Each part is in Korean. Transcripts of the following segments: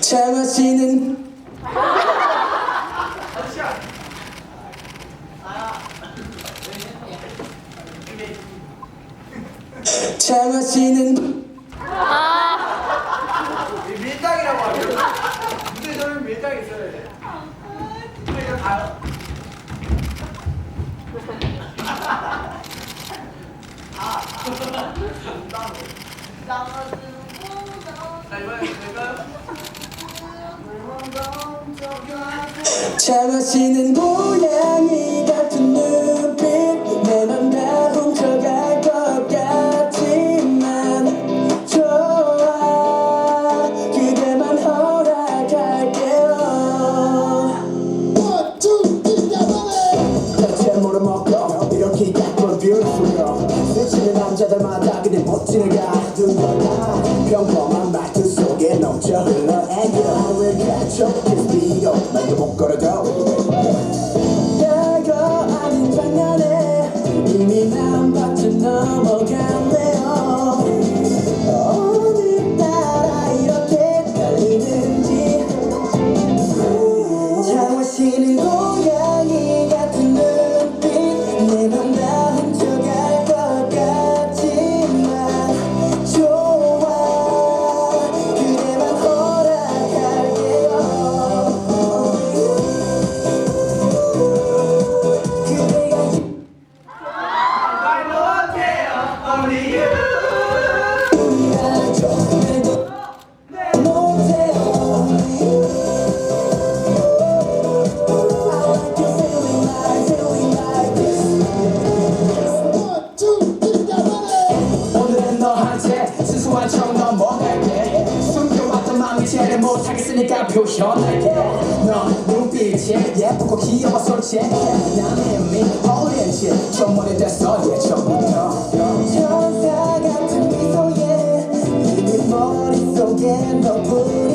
장아 씨는 장아 씨는 밀당이라고 하죠. 근데 저는 밀당 있어야 돼. 근데 이거 다. 아. 땀. 잘 마시는 모양이. 아픈 평범한 말투 속에 넘쳐 흘러 애교를 catch up, kiss me up 나의 목걸어 실체를 못하겠으니까 표현할게 넌 눈빛이 예쁘고 귀여워 솔직해 난 이미 어린 짓 좀머리 됐어 예전부터 천사 같은 미소에 네 머릿속에 너뿐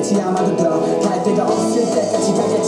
끝이 아마도 더 갈 데가 없을 때까지 가게